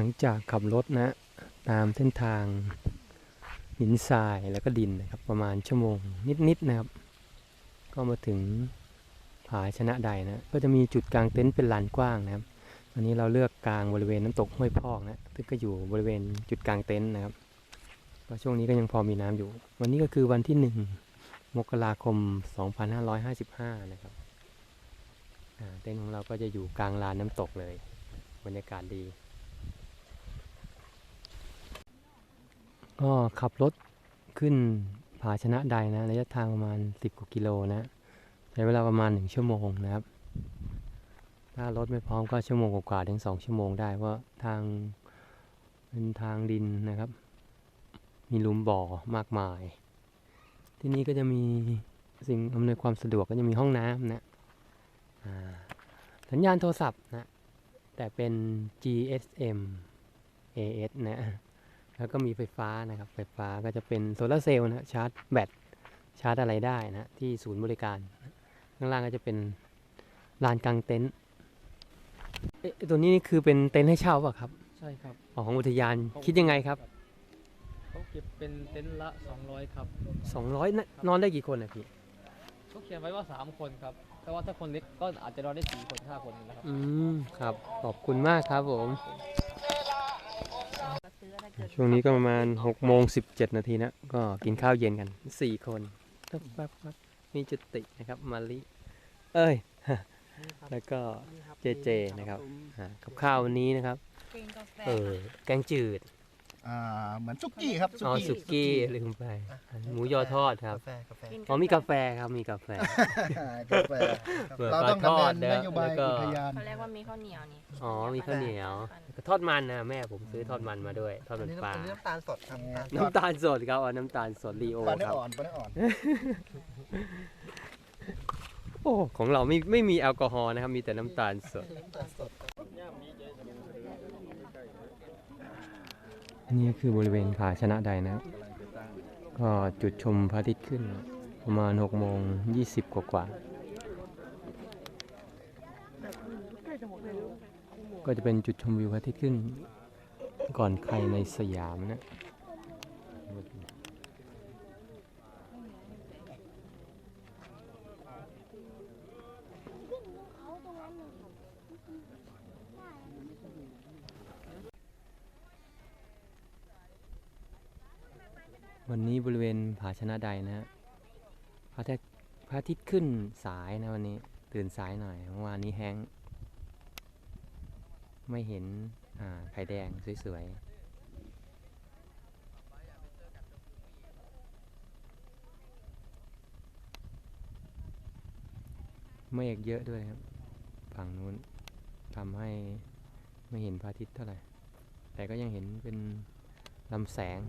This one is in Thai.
หลังจากขับรถนะตามเส้นทางหินทรายแล้วก็ดินนะครับประมาณชั่วโมงนิดๆนะครับ ก็มาถึงผาชนะใดนะก็จะมีจุดกลางเต็นท์เป็นลานกว้างนะครับวันนี้เราเลือกกลางบริเวณน้ำตกห้วยพอกนะซึ่งก็อยู่บริเวณจุดกลางเต็นท์นะครับก็ช่วงนี้ก็ยังพอมีน้ำอยู่ วันนี้ก็คือวันที่หนึ่งมกราคม 2555 นะครับอ่าเต็นท์ของเราก็จะอยู่กลางลานน้ำตกเลยบรรยากาศดี ก็ขับรถขึ้นผาชนะใดนะ ระยะทางประมาณ 10กว่ากิโลนะ ใช้เวลาประมาณ 1 ชั่วโมงนะครับ ถ้ารถไม่พร้อมก็ชั่วโมงกว่าถึง 2 ชั่วโมงได้เพราะทางเป็นทางดินนะครับ มีลุมบ่อมากมาย ที่นี่ก็จะมีสิ่งอำนวยความสะดวกก็จะมีห้องน้ำนะสัญญาณโทรศัพท์นะ แต่เป็น GSM AS นะ แล้วก็มีไฟฟ้านะครับ ไฟฟ้าก็จะเป็นโซลาร์เซลล์นะชาร์จแบตชาร์จอะไรได้นะที่ศูนย์บริการ ข้างล่างก็จะเป็นลานกลางเต็นท์เอ๊ะตัวนี้นี่คือเป็นเต็นท์ให้เช่าป่ะครับใช่ครับอ๋อของอุทยานคิดยังไงครับเขาเก็บเป็นเต็นท์ละ 200 ครับ 200นะนอนได้กี่คนนะพี่เขาเขียนไว้ว่า 3 คนครับ แต่ว่าถ้าคนเล็กก็อาจจะนอนได้4คน5คนนะครับอืมครับขอบคุณมากครับผม ช่วงนี้ก็ประมาณ6โมง17นาทีนะ ก็กินข้าวเย็นกัน4คนปั๊บปั๊บปั๊บมีจุตินะครับมาลิเอ้ย แล้วก็เจเจนะครับอ่ากับข้าววันนี้นะครับกินกาแฟเออแกงจืด อ่าเหมือนซุกี้ครับอ๋อสุกี้ลืมไป หมูยอทอดครับ กาแฟกาแฟกินอ๋อมีกาแฟครับมีกาแฟ กาแฟเปิดเราต้องทอดดำเนินนะนโยบายแล้วก็อุทยาน เขาเรียกว่ามีข้าวเหนียวนี่อ๋อมีข้าวเหนียว ทอดมันนะแม่ผมซื้อทอดมันมาด้วย ทอดมันปลาอันนี้น้ำตาลสดครับน้ำตาลสดครับเอาน้ำตาลสดรีโอปลาเนื้คอรับ อ่อนปลาเนื้ออ่อน โอ้ของเราไม่ไม่มีแอลกอฮอล์นะครับ มีแต่น้ำตาลสด อันนี้คือบริเวณผาชนะใดนะ ก็จุดชมพระอาทิตย์ขึ้น ประมาณ6โมง20 กว่ากว่า ก็จะเป็นจุดชมวิวพระอาทิตย์ขึ้น ก่อนใครในสยามนะ วันนี้บริเวณผาชนะใดนะฮะพระอาทิตย์พระอาทิตย์ขึ้นสายนะวันนี้ตื่นสายหน่อยเมื่อวานนี้แห้งไม่เห็นอ่าไข่แดงสวยๆ เมฆเยอะด้วยครับฝั่งนู้นทำให้ไม่เห็นพระอาทิตย์เท่าไหร่ แต่ก็ยังเห็นเป็นลำแสง